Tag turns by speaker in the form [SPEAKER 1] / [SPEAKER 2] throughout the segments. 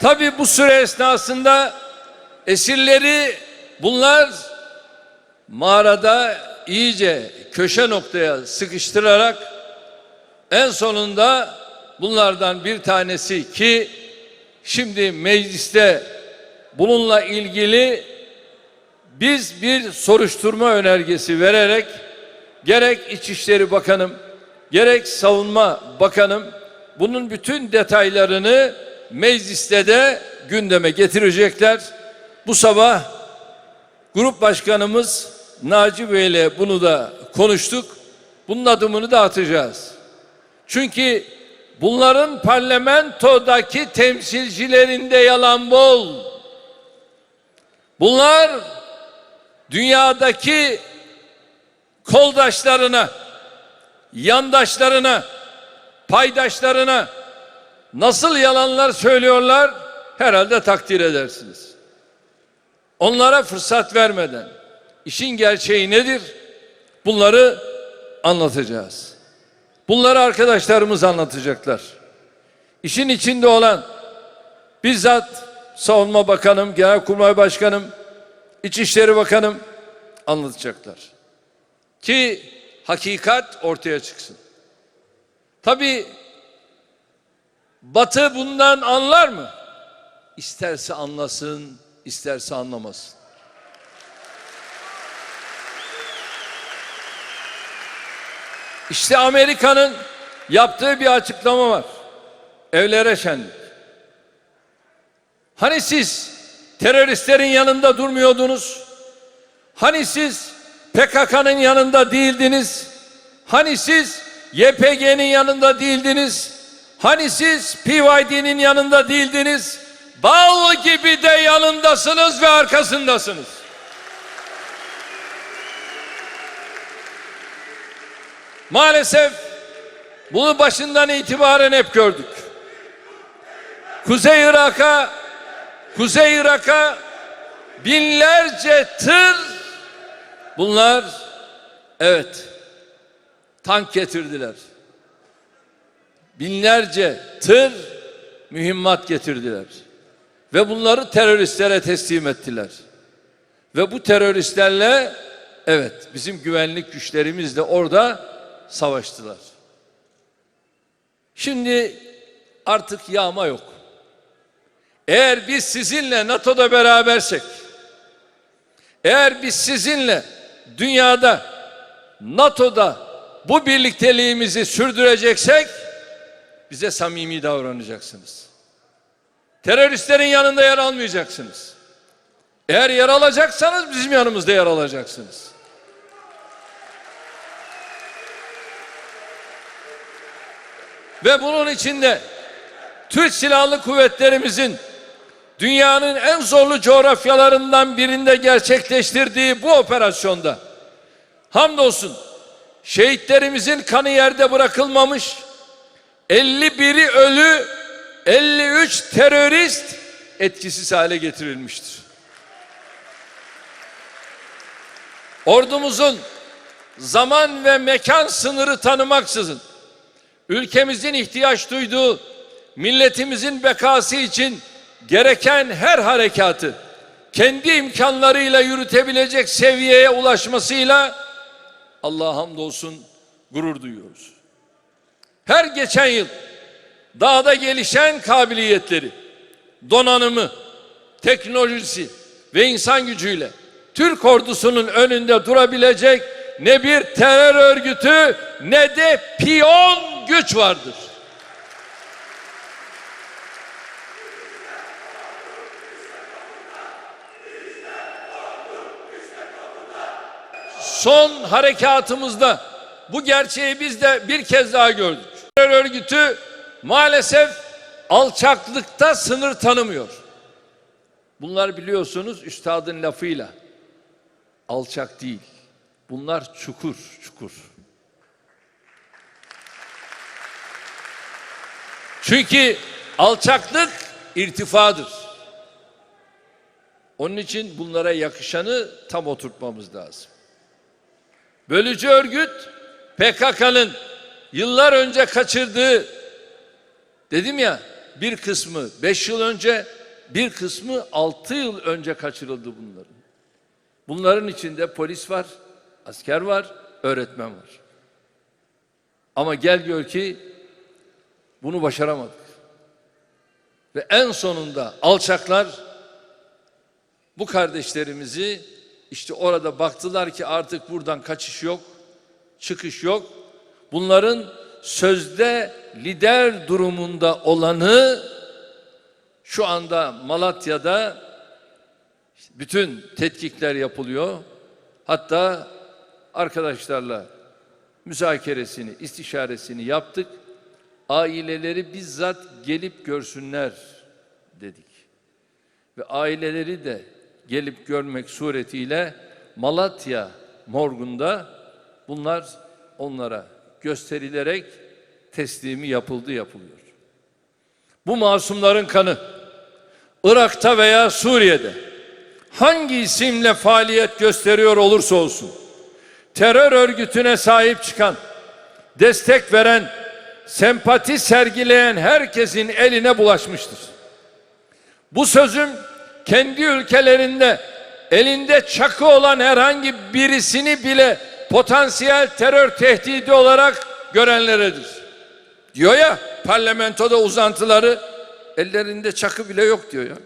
[SPEAKER 1] Tabii bu süre esnasında esirleri bunlar mağarada iyice köşe noktaya sıkıştırarak en sonunda bunlardan bir tanesi ki şimdi mecliste bununla ilgili biz bir soruşturma önergesi vererek gerek İçişleri Bakanım gerek Savunma Bakanım bunun bütün detaylarını mecliste de gündeme getirecekler. Bu sabah Grup Başkanımız Naci Bey ile bunu da konuştuk. Bunun adımını da atacağız. Çünkü bunların parlamentodaki temsilcilerinde yalan bol. Bunlar dünyadaki koldaşlarına, yandaşlarına, paydaşlarına nasıl yalanlar söylüyorlar herhalde takdir edersiniz. Onlara fırsat vermeden işin gerçeği nedir? Bunları anlatacağız. Bunları arkadaşlarımız anlatacaklar. İşin içinde olan bizzat Savunma Bakanım, Genelkurmay Başkanım, İçişleri Bakanım anlatacaklar. Ki hakikat ortaya çıksın. Tabii Batı bundan anlar mı? İsterse anlasın, isterse anlamasın. İşte Amerika'nın yaptığı bir açıklama var. Evlere şenlik. Hani siz teröristlerin yanında durmuyordunuz? Hani siz PKK'nın yanında değildiniz? Hani siz YPG'nin yanında değildiniz? Hani siz PYD'nin yanında değildiniz? Bal gibi de yanındasınız ve arkasındasınız. Maalesef bunu başından itibaren hep gördük. Kuzey Irak'a Kuzey Irak'a binlerce tır bunlar evet tank getirdiler. Binlerce tır mühimmat getirdiler. Ve bunları teröristlere teslim ettiler. Ve bu teröristlerle evet bizim güvenlik güçlerimiz de orada savaştılar. Şimdi artık yağma yok. Eğer biz sizinle NATO'da berabersek, eğer biz sizinle dünyada NATO'da bu birlikteliğimizi sürdüreceksek bize samimi davranacaksınız. Teröristlerin yanında yer almayacaksınız. Eğer yer alacaksanız bizim yanımızda yer alacaksınız. Ve bunun içinde Türk Silahlı Kuvvetlerimizin dünyanın en zorlu coğrafyalarından birinde gerçekleştirdiği bu operasyonda hamdolsun şehitlerimizin kanı yerde bırakılmamış 51'i ölü 53 terörist etkisiz hale getirilmiştir. Ordumuzun zaman ve mekan sınırı tanımaksızın ülkemizin ihtiyaç duyduğu milletimizin bekası için gereken her harekatı kendi imkanlarıyla yürütebilecek seviyeye ulaşmasıyla Allah'a hamdolsun gurur duyuyoruz. Her geçen yıl dağda gelişen kabiliyetleri, donanımı, teknolojisi ve insan gücüyle Türk ordusunun önünde durabilecek ne bir terör örgütü ne de piyon güç vardır. Son harekatımızda bu gerçeği biz de bir kez daha gördük. Terör örgütü maalesef alçaklıkta sınır tanımıyor. Bunlar biliyorsunuz üstadın lafıyla alçak değil. Bunlar çukur, çukur. Çünkü alçaklık irtifadır. Onun için bunlara yakışanı tam oturtmamız lazım. Bölücü örgüt PKK'nın yıllar önce kaçırdığı dedim ya bir kısmı 5 yıl önce, bir kısmı 6 yıl önce kaçırıldı bunların. Bunların içinde polis var, asker var, öğretmen var. Ama gel gör ki bunu başaramadık. Ve en sonunda alçaklar bu kardeşlerimizi işte orada baktılar ki artık buradan kaçış yok, çıkış yok. Bunların sözde lider durumunda olanı şu anda Malatya'da bütün tetkikler yapılıyor. Hatta arkadaşlarla müzakeresini, istişaresini yaptık. Aileleri bizzat gelip görsünler dedik. Ve aileleri de gelip görmek suretiyle Malatya morgunda bunlar onlara gösterilerek teslimi yapıldı yapılıyor. Bu masumların kanı Irak'ta veya Suriye'de hangi isimle faaliyet gösteriyor olursa olsun terör örgütüne sahip çıkan, destek veren, sempati sergileyen herkesin eline bulaşmıştır. Bu sözüm kendi ülkelerinde elinde çakı olan herhangi birisini bile potansiyel terör tehdidi olarak görenleredir. Diyor ya parlamentoda uzantıları ellerinde çakı bile yok diyor ya.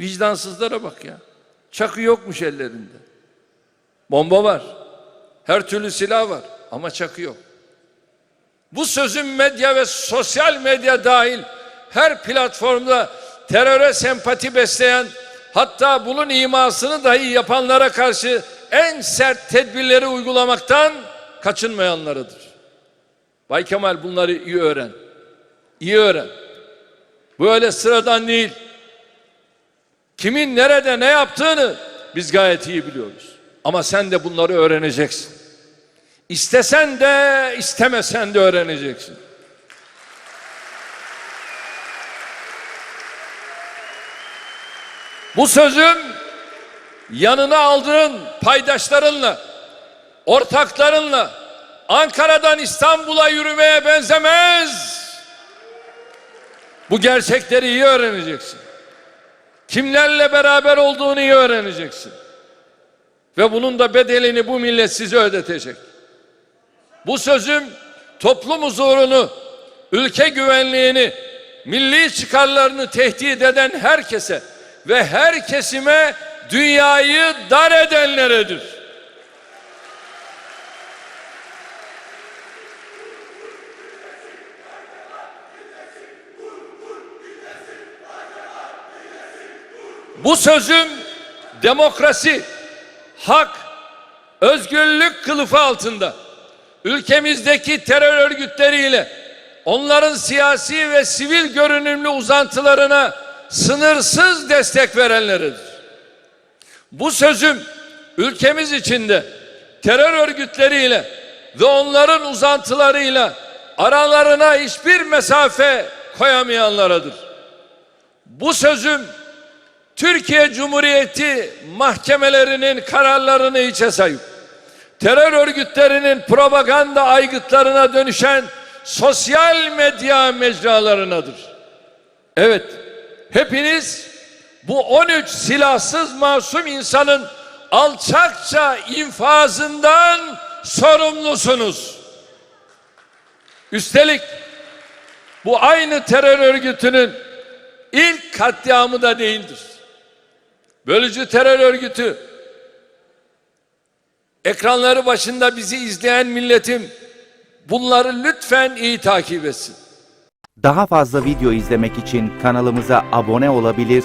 [SPEAKER 1] Vicdansızlara bak ya. Çakı yokmuş ellerinde. Bomba var. Her türlü silah var ama çakı yok. Bu sözün medya ve sosyal medya dahil her platformda teröre sempati besleyen hatta bunun imasını dahi yapanlara karşı en sert tedbirleri uygulamaktan kaçınmayanlarıdır. Bay Kemal bunları iyi öğren. İyi öğren. Bu öyle sıradan değil. Kimin nerede ne yaptığını biz gayet iyi biliyoruz. Ama sen de bunları öğreneceksin. İstesen de istemesen de öğreneceksin. Bu sözüm yanına aldığın paydaşlarınla, ortaklarınla Ankara'dan İstanbul'a yürümeye benzemez. Bu gerçekleri iyi öğreneceksin. Kimlerle beraber olduğunu iyi öğreneceksin. Ve bunun da bedelini bu millet size ödetecek. Bu sözüm toplum huzurunu, ülke güvenliğini, milli çıkarlarını tehdit eden herkese ve her kesime dünyayı dar edenleredir. Bu sözüm demokrasi, hak, özgürlük kılıfı altında ülkemizdeki terör örgütleriyle onların siyasi ve sivil görünümlü uzantılarına sınırsız destek verenleridir. Bu sözüm ülkemiz içinde terör örgütleriyle ve onların uzantılarıyla aralarına hiçbir mesafe koyamayanlaradır. Bu sözüm Türkiye Cumhuriyeti mahkemelerinin kararlarını içe sayıp terör örgütlerinin propaganda aygıtlarına dönüşen sosyal medya mecralarınadır. Evet, hepiniz bu 13 silahsız masum insanın alçakça infazından sorumlusunuz. Üstelik bu aynı terör örgütünün ilk katliamı da değildir. Bölücü terör örgütü ekranları başında bizi izleyen milletim bunları lütfen iyi takip etsin.
[SPEAKER 2] Daha fazla video izlemek için kanalımıza abone olabilir,